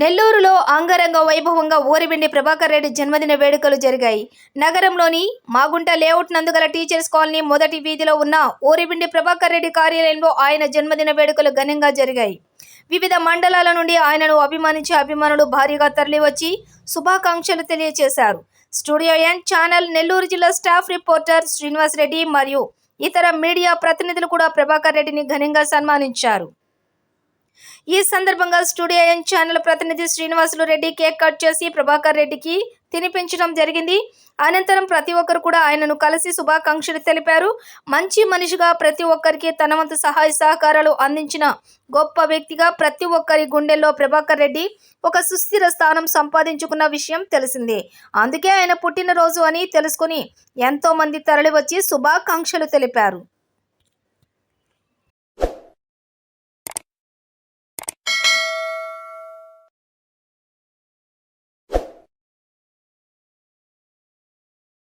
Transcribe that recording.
నెల్లూరులో అంగరంగ వైభవంగా ఊరిబిండి ప్రభాకర్ రెడ్డి జన్మదిన వేడుకలు జరిగాయి. నగరంలోని మాగుంట లేఅవుట్ నందుగల టీచర్స్ కాలనీ మొదటి వీధిలో ఉన్న ఊరిబిండి ప్రభాకర్ రెడ్డి కార్యాలయంలో ఆయన జన్మదిన వేడుకలు ఘనంగా జరిగాయి. వివిధ మండలాల నుండి ఆయనను అభిమానించే అభిమానులు భారీగా తరలివచ్చి శుభాకాంక్షలు తెలియజేశారు స్టూడియో ఎన్ ఛానల్ నెల్లూరు జిల్లా స్టాఫ్ రిపోర్టర్ శ్రీనివాస్ రెడ్డి మరియు ఇతర మీడియా ప్రతినిధులు కూడా ప్రభాకర్ రెడ్డిని ఘనంగా సన్మానించారు. ఈ సందర్భంగా స్టూడియో ఎన్ ఛానల్ ప్రతినిధి శ్రీనివాసులు రెడ్డి కేక్ కట్ చేసి ప్రభాకర్ రెడ్డికి తినిపించడం జరిగింది. అనంతరం ప్రతి ఒక్కరు కూడా ఆయనను కలిసి శుభాకాంక్షలు తెలిపారు. మంచి మనిషిగా ప్రతి ఒక్కరికి తన వంతు సహాయ సహకారాలు అందించిన గొప్ప వ్యక్తిగా ప్రతి ఒక్కరి గుండెల్లో ప్రభాకర్ రెడ్డి ఒక సుస్థిర స్థానం సంపాదించుకున్న విషయం తెలిసిందే. అందుకే ఆయన పుట్టినరోజు అని తెలుసుకుని ఎంతోమంది తరలివచ్చి శుభాకాంక్షలు తెలిపారు.